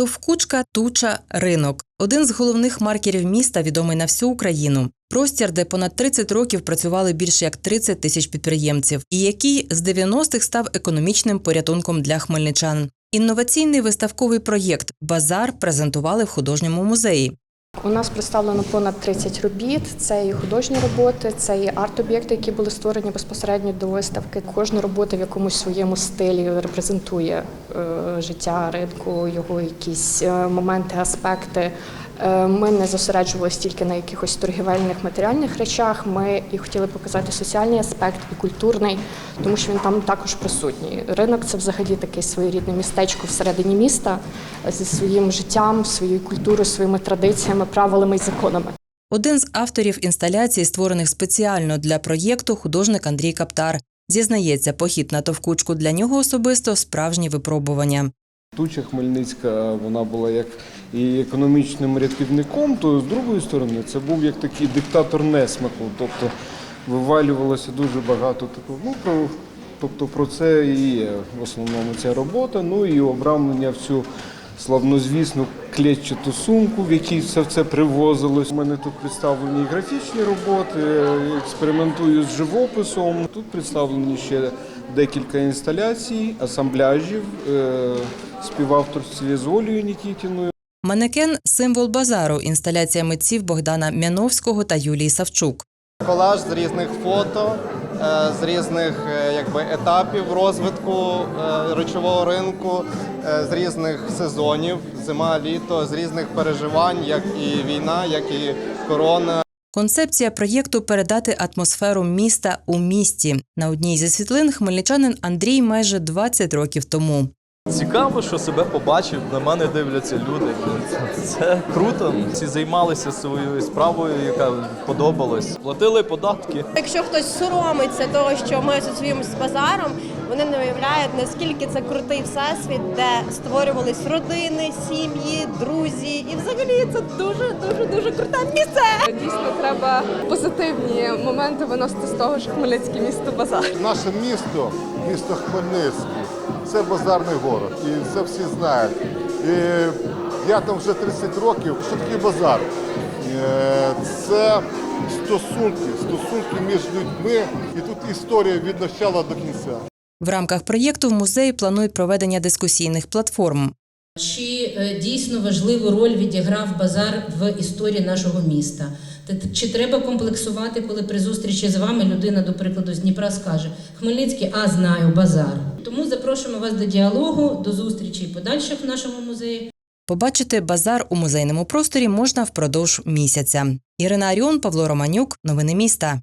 Товкучка, туча, ринок один з головних маркерів міста, відомий на всю Україну. Простір, де понад 30 років працювали більше як 30 тисяч підприємців, і який з 90-х став економічним порятунком для хмельничан. Інноваційний виставковий проєкт Базар презентували в художньому музеї. У нас представлено понад 30 робіт. Це і художні роботи, це і арт-об'єкти, які були створені безпосередньо до виставки. Кожна робота в якомусь своєму стилі репрезентує е, життя ринку, його якісь е, моменти, аспекти. Е, Ми не зосереджувалися тільки на якихось торгівельних матеріальних речах. Ми і хотіли показати соціальний аспект і культурний, тому що він там також присутній. Ринок це взагалі таке своєрідне містечко всередині міста зі своїм життям, своєю культурою, своїми традиціями, правилами і законами. Один з авторів інсталяцій, створених спеціально для проєкту, художник Андрій Каптар. Зізнається, похід на товкучку для нього особисто справжнє випробування. Туча Хмельницька вона була як і економічним рятівником, то з другої сторони це був як такий диктатор несмаку. Тобто вивалювалося дуже багато такого. Ну, про, тобто про це і є в основному ця робота. Ну і обрамлення в цю славнозвісну клетчату сумку, в якій все це привозилось. У мене тут представлені графічні роботи, експериментую з живописом. Тут представлені ще декілька інсталяцій, асамбляжів, е, співавторстві з Олею Нікітіною. Манекен символ базару. Інсталяція митців Богдана Мяновського та Юлії Савчук. Колаж з різних фото, е, з різних е, якби, етапів розвитку е, речового ринку, з різних сезонів, зима, літо, з різних переживань, як і війна, як і корона. Концепція проєкту передати атмосферу міста у місті. На одній зі світлин хмельничанин Андрій майже 20 років тому. Цікаво, що себе побачив, на мене дивляться люди. Це круто. Всі займалися своєю справою, яка подобалась. Платили податки. Якщо хтось соромиться того, що ми асоціюємося з базаром, вони не уявляють, наскільки це крутий всесвіт, де створювались родини, сім'ї, друзі. І взагалі це дуже дуже дуже круте місце. Дійсно, треба позитивні моменти виносити з того, що Хмельницьке місто базар. Наше місто, місто Хмельницький, це базарний город, і це всі знають. І я там вже 30 років. Що таке базар? Е, Це стосунки, стосунки між людьми, і тут історія від початку до кінця. В рамках проєкту в музеї планують проведення дискусійних платформ. Чи е, дійсно важливу роль відіграв базар в історії нашого міста? Чи треба комплексувати, коли при зустрічі з вами людина, до прикладу, з Дніпра скаже Хмельницький, а знаю базар. Тому запрошуємо вас до діалогу, до зустрічі подальших в нашому музеї. Побачити базар у музейному просторі можна впродовж місяця. Ірина Аріон, Павло Романюк. Новини міста.